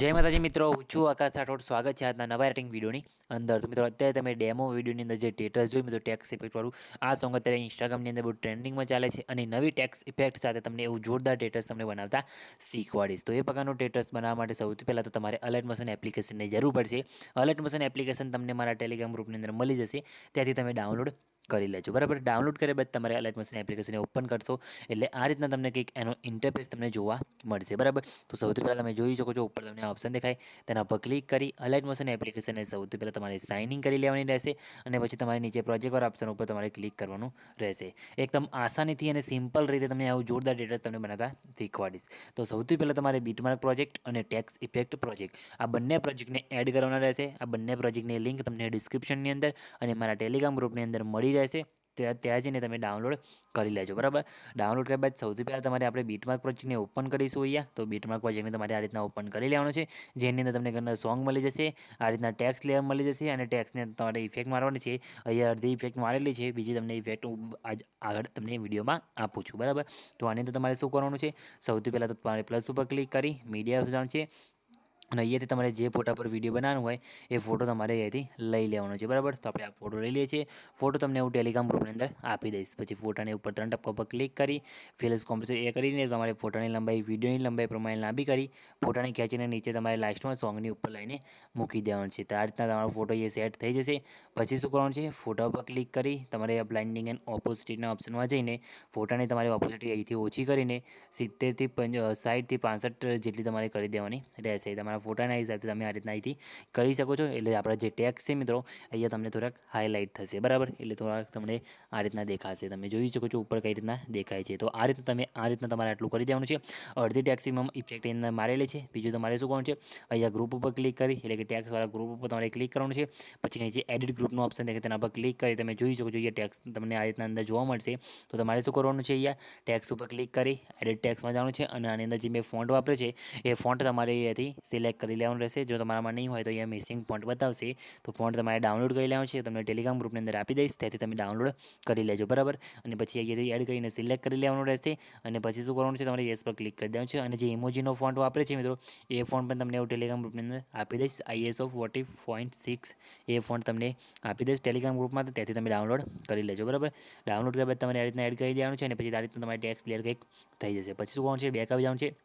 જય માતાજી મિત્રો છું આકાશ રાઠોડ. સ્વાગત છે આજના નવા રેટિંગ વિડીયોની અંદર. તો મિત્રો, અત્યારે તમે ડેમો વિડીયોની અંદર જે ટેટસ જોયું મિત્રો ટેક્સ ઇફેક્ટવાળું આ સોંગ અત્યારે ઇન્સ્ટાગ્રામની અંદર બહુ ટ્રેન્ડિંગમાં ચાલે છે અને નવી ટેક્સ ઇફેક્ટ સાથે તમને એવું જોરદાર ટેટસ તમને બનાવતા શીખવાડીશ. તો એ પ્રકારનું ટેટસ બનાવવા માટે સૌથી પહેલાં તો તમારે અલર્ટ મશન એપ્લિકેશનની જરૂર પડશે. અલર્ટ મશન એપ્લિકેશન તમને મારા ટેલિગ્રામ ગ્રુપની અંદર મળી જશે. ત્યાંથી તમે ડાઉનલોડ કરી લેજો. બરાબર? ડાઉનલોડ કર્યા બાદ તમારે અલર્ટ મશીન એપ્લિકેશનને ઓપન કરશો. એટલે આ રીતના તમને કંઈક એનો ઇન્ટરફેસ તમને જોવા મળશે. બરાબર? તો સૌથી પહેલાં તમે જોઈ શકો છો, ઉપર તમને ઓપ્શન દેખાય. તેના પર ક્લિક કરી અલર્ટ મશીન એપ્લિકેશનને સૌથી પહેલાં તમારે સાઇન ઇન કરી લેવાની રહેશે અને પછી તમારે નીચે પ્રોજેક્ટવાળા ઓપ્શન ઉપર તમારે ક્લિક કરવાનું રહેશે. એકદમ આસાનીથી અને સિમ્પલ રીતે તમને આવું જોરદાર ડેટા તમને બનાવતા શીખવાડીશ. તો સૌથી પહેલાં તમારે બીટમાર્ક પ્રોજેક્ટ અને ટેક્સ ઇફેક્ટ પ્રોજેક્ટ આ બંને પ્રોજેક્ટને એડ કરવાના રહેશે. આ બંને પ્રોજેક્ટની લિંક તમને ડિસ્ક્રિપ્શનની અંદર અને મારા ટેલિગ્રામ ગ્રુપની અંદર મળી રહેશે ત્યાં ત્યાં જઈને તમે ડાઉનલોડ કરી લેજો, બરાબર? ડાઉનલોડ કર્યા બાદ સૌથી પહેલાં તમારે આપણે બીટમાર્ક પ્રોજેક્ટને ઓપન કરીશું અહીંયા. તો બીટમાર્ક પ્રોજેક્ટને તમારે આ રીતના ઓપન કરી લેવાનું છે, જેની અંદર તમને ઘરના સોંગ મળી જશે, આ રીતના ટેક્સ લેયર મળી જશે અને ટેક્સને તમારે ઇફેક્ટ મારવાની છે. અહીંયા અડધી ઇફેક્ટ મારેલી છે, બીજી તમને ઇફેક્ટ આજ, આગળ તમને વિડીયોમાં આપું છું, બરાબર? તો આની અંદર તમારે શું કરવાનું છે, સૌથી પહેલાં તો તમારે પ્લસ ઉપર ક્લિક કરી મીડિયા જવાનું છે અને અહીંયાથી તમારે જે ફોટા પર વીડિયો બનાવવાનો હોય, એ ફોટો તમારે અહીંયાથી લઈ લેવાનો છે, બરાબર? તો આપણે આ ફોટો લઈ લઈએ છીએ. ફોટો તમને હું ટેલિગ્રામ ગ્રુપની અંદર આપી દઈશ. પછી ફોટાની ઉપર ત્રણ ટપકા પર ક્લિક કરી ફિલ્સ કોમ્પ્યુટર એ કરીને તમારે ફોટાની લંબાઈ, વિડીયોની લંબાઈ પ્રમાણે લાંબી કરી, ફોટાને ખેંચીને નીચે તમારે લાસ્ટમાં સોંગની ઉપર લઈને મૂકી દેવાનું છે. તો આ રીતના તમારો ફોટો એ સેટ થઈ જશે. પછી શું કરવાનું છે? ફોટા ઉપર ક્લિક કરી, તમારે બ્લાઇન્ડિંગ એન્ડ ઓપોઝિટના ઓપ્શનમાં જઈને ફોટાની તમારી ઓપોઝિટી અહીંથી ઓછી કરીને સિત્તેરથી પંચ સાઠથી પાસઠ જેટલી તમારે કરી દેવાની રહેશે. તમારા ફોટાના હિસાબથી તમે આ રીતના અહીંથી કરી શકો છો. એટલે આપણા જે ટેક્સ છે મિત્રો, અહીંયા તમને થોડાક હાઇલાઇટ થશે, બરાબર? એટલે થોડાક તમને આ રીતના દેખાશે. તમે જોઈ શકો છો ઉપર કઈ રીતના દેખાય છે. તો આ રીતના તમે, આ રીતના તમારે આટલું કરી દેવાનું છે. અડધી ટેક્સીમાં ઇફેક્ટ એના મારેલી છે. બીજું તમારે શું કરવાનું છે? અહીંયા ગ્રુપ ઉપર ક્લિક કરી, એટલે કે ટેક્સવાળા ગ્રુપ ઉપર તમારે ક્લિક કરવાનું છે. પછી નીચે એડિટ ગ્રુપનું ઓપ્શન દેખાય તેના પર ક્લિક કરી તમે જોઈ શકો છો, અહીંયા ટેક્સ તમને આ રીતના અંદર જોવા મળશે. તો તમારે શું કરવાનું છે અહીંયા? ટેક્સ ઉપર ક્લિક કરી એડિટ ટેક્સમાં જવાનું છે. અને આની અંદર જે મેં ફોન્ટ વાપરે છે, એ ફોન્ટ તમારે અહીંયાથી સિલેક્ટ કરી લેવાનું રહેશે. જો તમારામાં નહીં હોય તો અહીંયા મિસિંગ ફોન્ટ બતાવશે. તો ફોન્ટ તમારે ડાઉનલોડ કરી લેવાનું છે. તમને ટેલિગ્રામ ગ્રુપની અંદર આપી દઈશ. ત્યાંથી તમે ડાઉનલોડ કરી લેજો. બરાબર? અને પછી અહીંયાથી એડ કરીને સિલેક્ટ કરી લેવાનું રહેશે. અને પછી શું કરવાનું છે? તમારે યસ પર ક્લિક કરી દેવાનું છે. અને જે ઇમોજીનો ફોન્ટ વાપરે છે મિત્રો, એ ફોન્ટ પણ તમને હું ટેલિગ્રામ ગ્રુપની અંદર આપી દઈશ. IS of forty point six A font તમને આપી દઈશ ટેલિગ્રામ ગ્રુપમાં તો ત્યાંથી તમે ડાઉનલોડ કરી લેજો. બરાબર? ડાઉનલોડ કર્યા બાદ તમારે આ રીતના એડ કરી દેવાનું છે. અને પછી આ રીતના તમારે ટેક્સ ક્લિયર કંઈક થઈ જશે. પછી શું કરવાનું છે? બેક આવી જવાનું છે.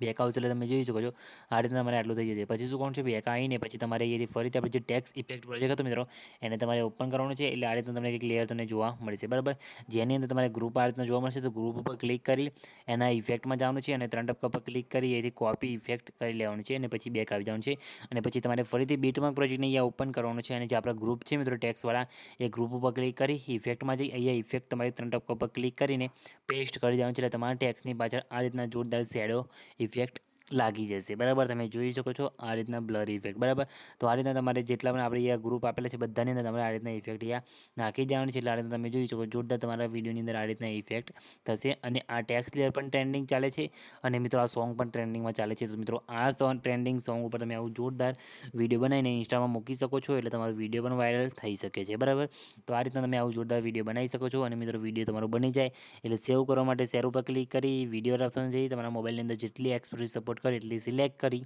બેક આવશે એટલે તમે જોઈ શકો છો. આ રીતના તમારે આટલું થઈ જશે. પછી શું કોણ છે? બેક આવીને પછી તમારે અહીંયાથી ફરીથી આપણે જે ટેક્સ ઇફેક્ટ પ્રોજેક્ટ હતો મિત્રો? એને તમારે ઓપન કરવાનું છે એટલે આ રીતના તમને ક્લિયર લેયર તમને જોવા મળશે. બરાબર? જેની અંદર તમારે ગ્રુપ આ રીતના જોવા મળશે, તો ગ્રુપ ઉપર ક્લિક કરી એના ઇફેક્ટમાં જવાનું છે અને ત્રણ ટપકા પર ક્લિક કરી એથી કોપી ઇફેક્ટ કરી લેવાનું છે અને પછી બેક આવી જવાનું છે. અને પછી તમારે ફરીથી બીટમાર્ક પ્રોજેક્ટને અહીંયા ઓપન કરવાનું છે અને જે આપણા ગ્રુપ છે મિત્રો ટેક્સવાળા એ ગ્રુપ ઉપર ક્લિક કરી ઇફેક્ટમાં જઈ અહીંયા ઇફેક્ટ તમારે ત્રણ ટપકા પર ક્લિક કરીને પેસ્ટ કરી દેવાનું છે એટલે તમારા ટેક્સની પાછળ આ રીતના જોરદાર શેડો ઇફેક્ટ લાગી જશે. બરાબર? તમે જોઈ શકો છો આ રીતના બ્લર ઇફેક્ટ બરાબર? તો આ રીતના તમારે જેટલા પણ આપણે અહીંયા ગ્રુપ આપેલા છે બધાની અંદર તમારે આ રીતના ઇફેક્ટ અહીંયા નાખી દેવાની છે. એટલે આ રીતના તમે જોઈ શકો જોરદાર તમારા વિડીયોની અંદર આ રીતના ઇફેક્ટ થશે. અને આ ટેક્સ ક્લિયર પણ ટ્રેન્ડિંગ ચાલે છે. અને મિત્રો, આ સોંગ પણ ટ્રેન્ડિંગમાં ચાલે છે. તો મિત્રો, આ સોંગ ટ્રેન્ડિંગ સોંગ ઉપર તમે આવું જોરદાર વીડિયો બનાવીને ઇન્સ્ટામાં મૂકી શકો છો. એટલે તમારો વીડિયો પણ વાયરલ થઈ શકે છે. બરાબર? તો આ રીતના તમે આવું જોરદાર વીડિયો બનાવી શકો છો. અને મિત્રો, વીડિયો તમારો બની જાય. એટલે સેવ કરવા માટે શેર ઉપર ક્લિક કરી, વીડિયો રફ જઈ તમારા મોબાઈલની અંદર જેટલી એક્સપ્રેસ સપોર્ટ કરે, એટલે સિલેક્ટ કરી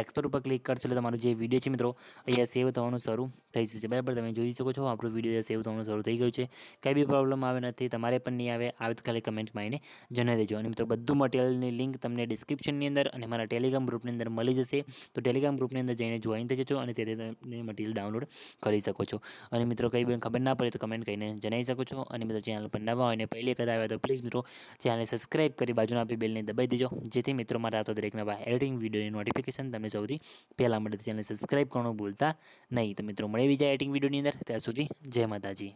એક્સપોર્ટ ઉપર ક્લિક કરશો એટલે તમારું જે વીડિયો છે મિત્રો, અહીંયા સેવ થવાનું શરૂ થઈ જશે. બરાબર? તમે જોઈ શકો છો, આપણું વીડિયો સેવ થવાનું શરૂ થઈ ગયું છે. કંઈ બી પ્રોબ્લેમ આવે નથી, તમારે પણ નહીં આવે આવે તો ખાલી કમેન્ટમાં એને જણાવી દેજો. અને મિત્રો, બધું મટીરિયલની લિંક તમને ડિસ્ક્રિપ્શનની અંદર અને મારા ટેલિગ્રામ ગ્રુપની અંદર મળી જશે. તો ટેલિગ્રામ ગ્રુપની અંદર જઈને જોઈન થઈ જજો અને તેથી તમે મટીરિયલ ડાઉનલોડ કરી શકો છો. અને મિત્રો, કંઈ પણ ખબર ના પડે તો કમેન્ટ કરીને જણાવી શકો છો. અને મિત્રો ચેનલ પર નવા હોય અને પહેલી કદાચ આવ્યા તો પ્લીઝ મિત્રો ચેનલને સબસ્ક્રાઈબ કરી બાજુના આપી બેલને દબાઈ દેજો. જેથી મિત્રો મારા આવતો દરેક નવા એડિટિંગ વિડીયોની નોટિફિકેશન તમને સૌથી પહેલાં મળે ચેનલ સબસ્ક્રાઇબ કરવાનું ભૂલતા નહીં. તો મિત્રો મળે બીજા એડિટિંગ વિડીયોની અંદર. ત્યાં સુધી જય માતાજી.